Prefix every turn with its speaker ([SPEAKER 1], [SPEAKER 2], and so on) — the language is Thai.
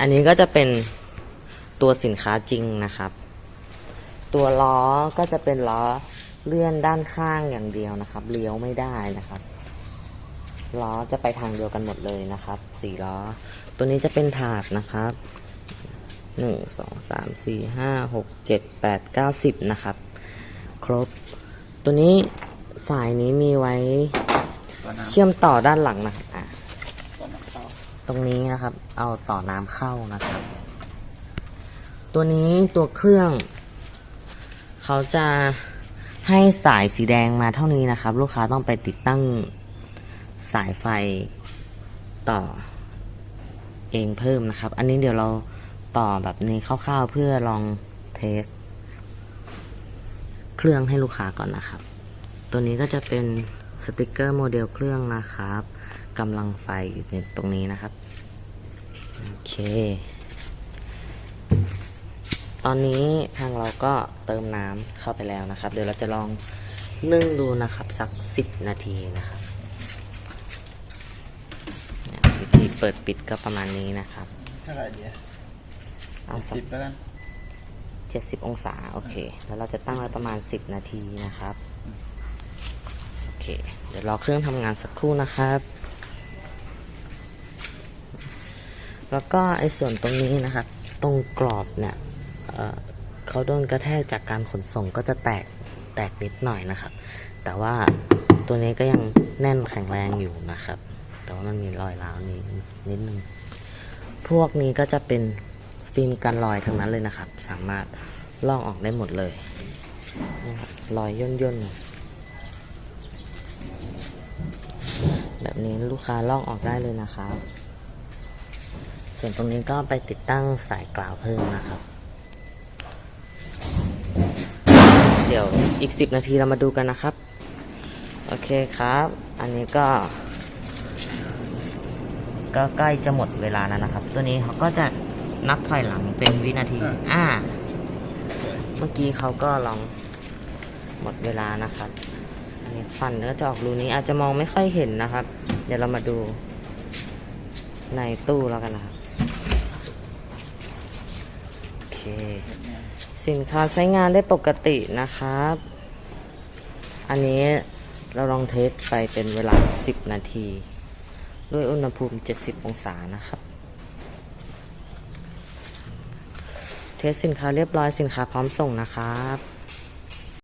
[SPEAKER 1] อันนี้ก็จะเป็นตัวสินค้าจริงนะครับ ตัวล้อก็จะเป็นล้อเลื่อนด้านข้างอย่างเดียวนะครับเลี้ยวไม่ได้นะครับล้อจะไปทางเดียวกันหมดเลยนะครับสี่ล้อ ตัวนี้จะเป็นถาดนะครับหนึ่งสองสามสี่ห้าหกเจ็ดแปดเก้าสิบนะครับ ครบ ตัวนี้สายนี้มีไว้เชื่อมต่อด้านหลังนะครับอะ
[SPEAKER 2] ตัวน้ำเปล่า
[SPEAKER 1] ตรงนี้นะครับ เอาต่อน้ำเข้านะครับ ตัวนี้ตัวเครื่อง เขาจะให้สายสีแดงมาเท่านี้นะครับ ลูกค้าต้องไปติดตั้งสายไฟต่อเองเพิ่มนะครับ อันนี้เดี๋ยวเราต่อแบบนี้คร่าวๆเพื่อลองเทส เครื่องให้ลูกค้าก่อนนะครับ ตัวนี้ก็จะเป็นสติกเกอร์โมเดลเครื่องนะครับ กำลังไฟอยู่ในตรงนี้นะครับ โอเค ตอนนี้ทางเราก็เติมน้ำเข้าไปแล้วนะครับ เดี๋ยวเราจะลองนึ่งดูนะครับ สักสิบนาทีนะครับเนี่ยวิธีเปิดปิดก็ประมาณนี้นะครับ
[SPEAKER 2] เท่าไหร่เดียว
[SPEAKER 1] เอาสั
[SPEAKER 2] สิ
[SPEAKER 1] ก
[SPEAKER 2] บแล้วกัน
[SPEAKER 1] เจ็ดสิบองศา โอเค แล้วเราจะตั้งไว้ประมาณสิบนาทีนะครับ โอเค เดี๋ยวรอเครื่องทำงานสักครู่นะครับ แล้วก็ไอ้ส่วนตรงนี้นะครับตรงกรอบเนี่ยเเขาโดนกระแทกจากการขนส่งก็จะแตกแตกนิดหน่อยนะครับ แต่ว่าตัวนี้ก็ยังแน่นแข็งแรงอยู่นะครับ แต่ว่ามันมีรอยร้าวนี้นิดนึง พวกนี้ก็จะเป็นฟิล์มกันรอยทั้งนั้นเลยนะครับ สามารถลอกออกได้หมดเลยนะครับรอยย่นย่นแบบนี้ลูกค้าลอกออกได้เลยนะครับ ส่วนตรงนี้ก็ไปติดตั้งสายกล่าวเพิ่มนะครับ เดี๋ยวอีก 10 นาทีเรามาดูกันนะครับ โอเคครับ อันนี้ก็ ก็ใกล้จะหมดเวลาแล้วนะครับ ตัวนี้เขาก็จะนับถอยหลังเป็นวินาที อ่า เมื่อกี้เขาก็ลองหมดเวลานะครับอันนี้ฟันก็จะออกรูนี้อาจจะมองไม่ค่อยเห็นนะครับ เดี๋ยวเรามาดูในตู้แล้วกันนะครับ โอเค สินค้าใช้งานได้ปกตินะครับ อันนี้เราลองเทสไปเป็นเวลา 10 นาที ด้วยอุณหภูมิ 70 องศานะครับ เทสสินค้าเรียบร้อยสินค้าพร้อมส่งนะครับ